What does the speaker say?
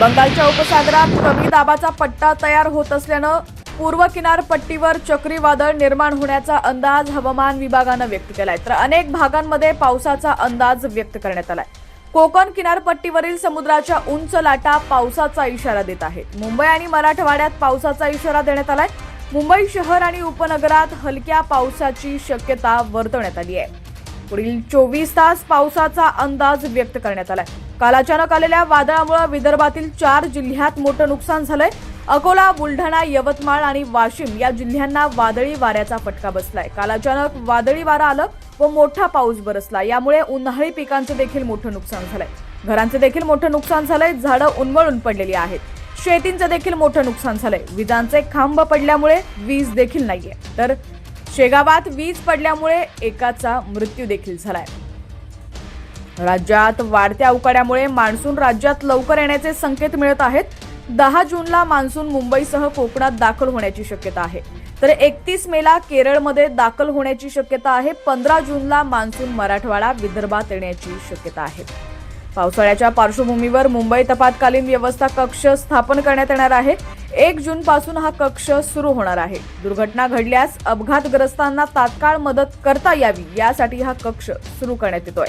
बंगालच्या उपसागरात कमी दाबाचा पट्टा तयार होत असल्यानं पूर्व किनारपट्टीवर चक्रीवादळ निर्माण होण्याचा अंदाज हवामान विभागानं व्यक्त केलाय. तर अनेक भागांमध्ये पावसाचा अंदाज व्यक्त करण्यात आलाय. कोकण किनारपट्टीवरील समुद्राच्या उंच लाटा पावसाचा इशारा देत आहेत. मुंबई आणि मराठवाड्यात पावसाचा इशारा देण्यात आलाय. मुंबई शहर आणि उपनगरात हलक्या पावसाची शक्यता वर्तवण्यात आली आहे. पुढील चोवीस तास पावसाचा अंदाज व्यक्त करण्यात आलाय. काल अचानक आलेल्या वादळामुळे विदर्भातील चार जिल्ह्यात मोठं नुकसान झालंय. अकोला बुलढाणा यवतमाळ आणि वाशिम या जिल्ह्यांना वादळी वाऱ्याचा फटका बसलाय. काल अचानक वादळी वारा आलं व मोठा पाऊस बरसला. यामुळे उन्हाळी पिकांचं देखील मोठं नुकसान झालंय. घरांचं देखील मोठं नुकसान झालंय झाडं उन्मळून पडलेली आहेत. शेतींचं देखील मोठं नुकसान झालंय. विजांचे खांब पडल्यामुळे वीज देखील नाहीये. तर शेगावात वीज पडल्यामुळे एकाचा मृत्यू देखील झालाय. राज्यात वाढत्या अवकाड्यामुळे मान्सून राज्यात लवकर येण्याचे संकेत मिळत आहेत. दहा जूनला मान्सून मुंबईसह कोकणात दाखल होण्याची शक्यता आहे. तर एकतीस मेला केरळमध्ये दाखल होण्याची शक्यता आहे. पंधरा जूनला मान्सून मराठवाडा विदर्भात येण्याची शक्यता आहे. पावसाळ्याच्या पार्श्वभूमीवर मुंबईत आपत्कालीन व्यवस्था कक्ष स्थापन करण्यात येणार आहे. एक जून पासून हा कक्ष सुरू होणार आहे. दुर्घटना घडल्यास अपघातग्रस्तांना तात्काळ मदत करता यावी यासाठी हा कक्ष सुरू करण्यात येतोय.